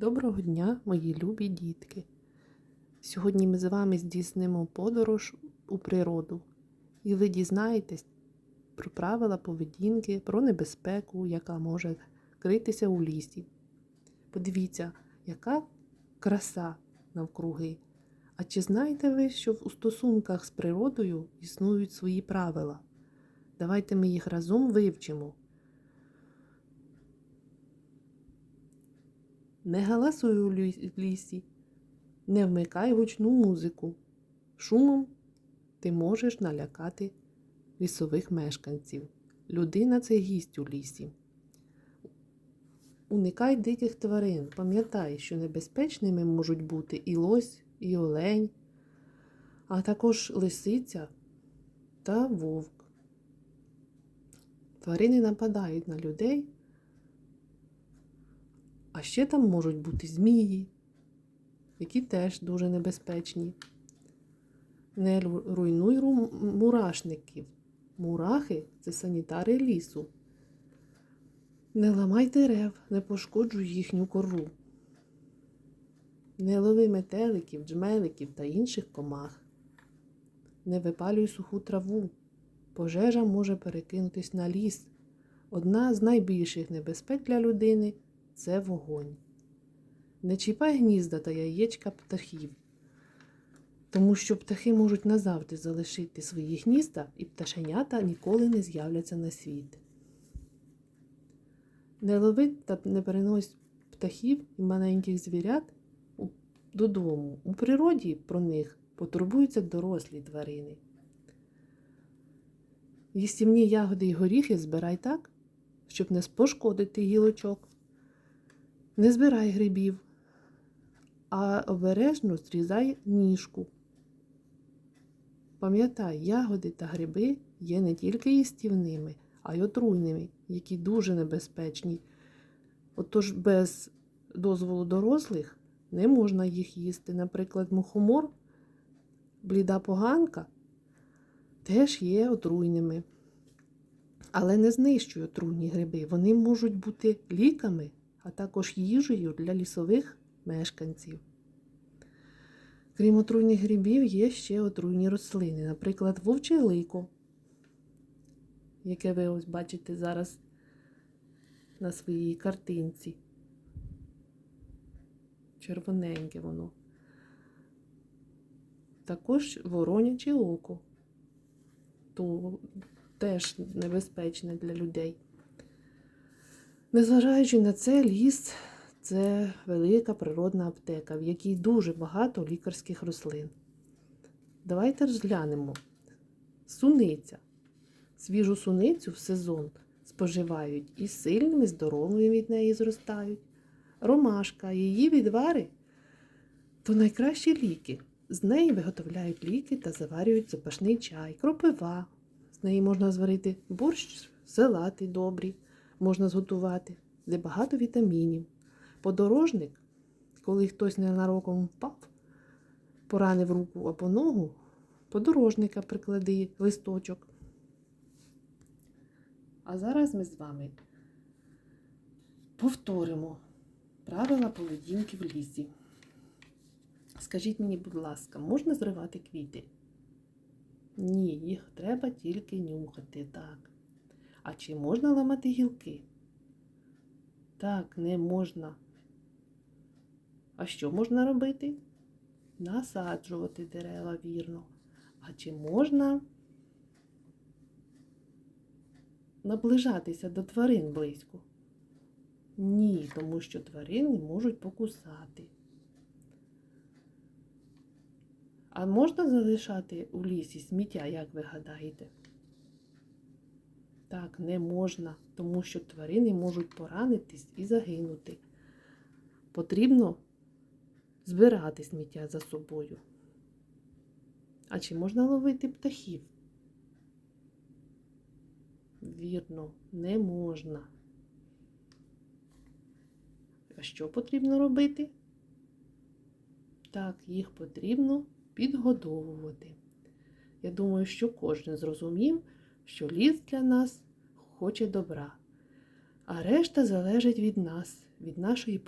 Доброго дня, мої любі дітки! Сьогодні ми з вами здійснимо подорож у природу, і ви дізнаєтесь про правила поведінки, про небезпеку, яка може критися у лісі. Подивіться, яка краса навкруги. А чи знаєте ви, що у стосунках з природою існують свої правила? Давайте ми їх разом вивчимо. Не галасуй у лісі, не вмикай гучну музику. Шумом ти можеш налякати лісових мешканців. Людина це гість у лісі. Уникай диких тварин. Пам'ятай, що небезпечними можуть бути і лось, і олень, а також лисиця та вовк. Тварини нападають на людей. А ще там можуть бути змії, які теж дуже небезпечні. Не руйнуй мурашників. Мурахи це санітари лісу. Не ламай дерев, не пошкоджуй їхню кору. Не лови метеликів, джмеликів та інших комах. Не випалюй суху траву. Пожежа може перекинутись на ліс. Одна з найбільших небезпек для людини це вогонь. Не чіпай гнізда та яєчка птахів, тому що птахи можуть назавжди залишити свої гнізда і пташенята ніколи не з'являться на світ. Не лови та не перенось птахів і маленьких звірят додому. У природі про них потурбуються дорослі тварини. Їстівні ягоди й горіхи збирай так, щоб не пошкодити гілочок. Не збирай грибів, а обережно зрізай ніжку. Пам'ятай, ягоди та гриби є не тільки їстівними, а й отруйними, які дуже небезпечні. Отож без дозволу дорослих не можна їх їсти. Наприклад, мухомор, бліда поганка теж є отруйними. Але не знищуй отруйні гриби. Вони можуть бути ліками, а також їжею для лісових мешканців. Крім отруйних грибів, є ще отруйні рослини, наприклад, вовче лико, яке ви ось бачите зараз на своїй картинці. Червоненьке воно. Також вороняче око. То теж небезпечне для людей. Незважаючи на це, ліс це велика природна аптека, в якій дуже багато лікарських рослин. Давайте розглянемо. Суниця. Свіжу суницю в сезон споживають і сильними, здоровими від неї зростають. Ромашка, її відвари то найкращі ліки. З неї виготовляють ліки та заварюють запашний чай, кропива. З неї можна зварити борщ, салати добрі, можна зготувати, де багато вітамінів. Подорожник, коли хтось ненароком впав, поранив руку або ногу, подорожника приклади листочок. А зараз ми з вами повторимо правила поведінки в лісі. Скажіть мені, будь ласка, можна зривати квіти? Ні, їх треба тільки нюхати, так. А чи можна ламати гілки? Так, не можна. А що можна робити? Насаджувати дерева вірно. А чи можна наближатися до тварин близько? Ні, тому що тварини можуть покусати. А можна залишати у лісі сміття, як ви гадаєте? Так, не можна, тому що тварини можуть поранитись і загинути. Потрібно збирати сміття за собою. А чи можна ловити птахів? Вірно, не можна. А що потрібно робити? Так, їх потрібно підгодовувати. Я думаю, що кожен зрозумів, що ліс для нас хоче добра, а решта залежить від нас, від нашої